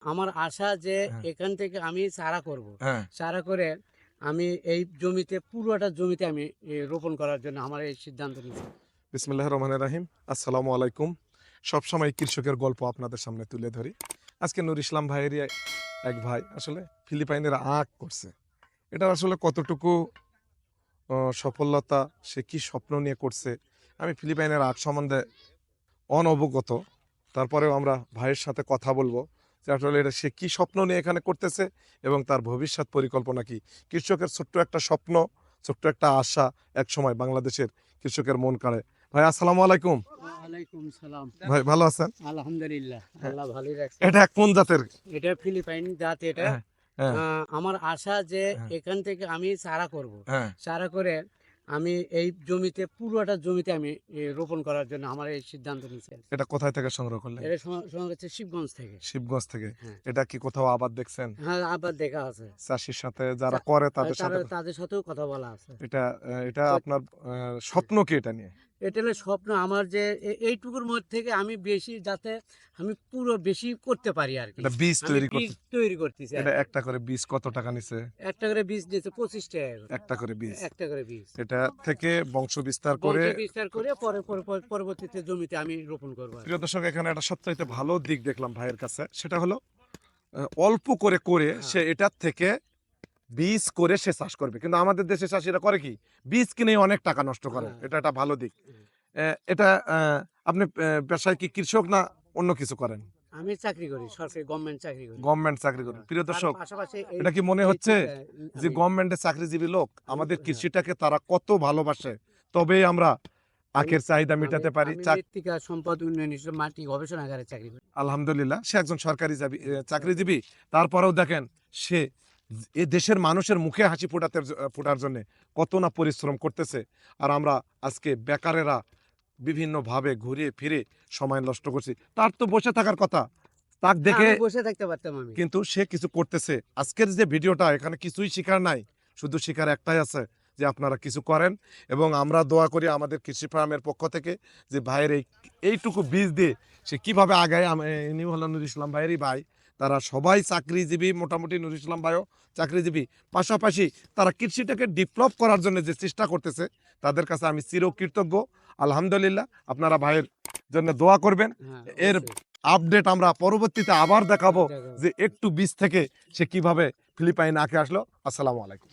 আমার আশা যে হ্যাঁ। এখান থেকে আমি চারা করব। হ্যাঁ। চারা করে আমি এই জমিতে পুরোটা জমিতে আমি রোপণ করার জন্য আমার এই সিদ্ধান্ত নিয়েছি। বিসমিল্লাহ রহমান রাহিম। আসসালামু আলাইকুম। সবসময় কৃষকের গল্প আপনাদের সামনে তুলে ধরি। আজকে নুর ইসলাম ভাইয়েরই এক ভাই আসলে ফিলিপাইনের আঁক করছে। এটা আসলে কতটুকু সফলতা সে কি স্বপ্ন নিয়ে করছে? আমি ফিলিপাইনের আঁক সম্বন্ধে অনবগত। তারপরেও আমরা ভাইয়ের সাথে কথা বলব। যে আসলে এটা সে কি স্বপ্ন নিয়ে এখানে করতেছে এবং তার ভবিষ্যৎ পরিকল্পনা কি? কৃষকের ছোট্ট একটা স্বপ্ন ছোট্ট একটা আশা এক সময় বাংলাদেশের কৃষকের মন কাড়ে। ভাই আসসালামু আলাইকুম। ওয়ালাইকুম সালাম। ভাই ভালো আছেন? আলহামদুলিল্লাহ আল্লাহ ভালোই রাখছে। এটা কোন জাতের? এটা ফিলিপাইন জাত এটা। হ্যাঁ, হ্যাঁ। আমার আশা যে হ্যাঁ। এখান থেকে আমি চারা করব। হ্যাঁ। চারা করে আমি এই জমিতে পুরোটা জমিতে আমি রোপণ করার জন্য আমার এই সিদ্ধান্ত নিয়েছি। এটা কোথায় থেকে সংগ্রহ করলেন? এটা সংগ্রহ হচ্ছে শিবগঞ্জ থেকে। শিবগঞ্জ থেকে? হ্যাঁ। এটা কি কোথাও আবার দেখছেন? হ্যাঁ আবার দেখা আছে। চাষির সাথে যারা করে তাদের সাথে তাদের সাথেও কথা বলা আছে। এটা এটা আপনার স্বপ্ন কি এটা নিয়ে? এটা হলো স্বপ্ন আমার যে এইটুকুর মধ্যে থেকে আমি বেশি যাতে আমি পুরো বেশি করতে পারি আর কি। বীজ তৈরি করতে তৈরি করতেছি এটা একটা করে বীজ কত টাকা নিছে? একটা করে বীজ দিয়েছে পঁচিশ টাকা একটা করে বীজ। একটা করে বীজ। এটা থেকে বংশ বিস্তার করে বিস্তার করে পরে পরে- পরে- পরবর্তীতে জমিতে আমি রোপণ করব। প্রিয় দর্শক এখানে একটা সবচাইতে ভালো দিক দেখলাম ভাইয়ের কাছে। সেটা হলো অল্প করে করে হ্যাঁ। সে এটার থেকে বীজ করে সে চাষ করবে। কিন্তু আমাদের দেশে চাষিরা করে কি? বীজ কিনে অনেক টাকা নষ্ট করে। হ্যাঁ। এটা একটা ভালো দিক। এটা আপনি পেশায় কি কৃষক না অন্য কিছু করেন? আমি চাকরি করি সরকারি গভর্নমেন্ট চাকরি করি। গভর্নমেন্ট চাকরি করেন। প্রিয় দর্শক এটা কি মনে হচ্ছে যে গভর্নমেন্টের চাকরিজীবী লোক? আমাদের হ্যাঁ। কৃষিটাকে তারা কত ভালোবাসে। তবেই আমরা আখের চাহিদা মেটাতে পারি মৃত্তিকা সম্পদ উন্নয়ন হিসেবে মাটি গবেষণাগারে চাকরি করি। আলহামদুলিল্লাহ সে একজন সরকারি চাকরিজীবী। তারপরেও দেখেন সে এ দেশের মানুষের মুখে হাসি ফোটাতে ফোটার জন্য কত না পরিশ্রম করতেছে। আর আমরা আজকে বেকারেরা বিভিন্নভাবে ঘুরে ফিরে সময় নষ্ট করছি। তার তো বসে থাকার কথা। তাক দেখে বসে থাকতে পারতাম আমি। কিন্তু সে কিছু করতেছে। আজকের যে ভিডিওটা এখানে কিছুই শিকার নাই। শুধু শিকার একটাই আছে যে আপনারা কিছু করেন এবং আমরা দোয়া করি আমাদের কৃষি ফার্মের পক্ষ থেকে যে ভাইয়ের এই এইটুকু বীজ দিয়ে সে কীভাবে আগায়। আম- ইনি হলেন ইসলাম ভাইয়েরই ভাই। তারা সবাই চাকরিজীবী মোটামুটি নুর ইসলাম ভাইও চাকরিজীবী। পাশাপাশি তারা কৃষিটাকে ডেভেলপ করার জন্য যে চেষ্টা করতেছে তাদের কাছে আমি চির কৃতজ্ঞ আলহামদুলিল্লাহ আপনারা ভাইয়ের জন্য দোয়া করবেন। হ্যাঁ, এর আপডেট আমরা পরবর্তীতে আবার দেখাবো দেখাবো। যে একটু বীজ থেকে সে কীভাবে ফিলিপাইন আঁকে আসলো। আসসালামু আলাইকুম।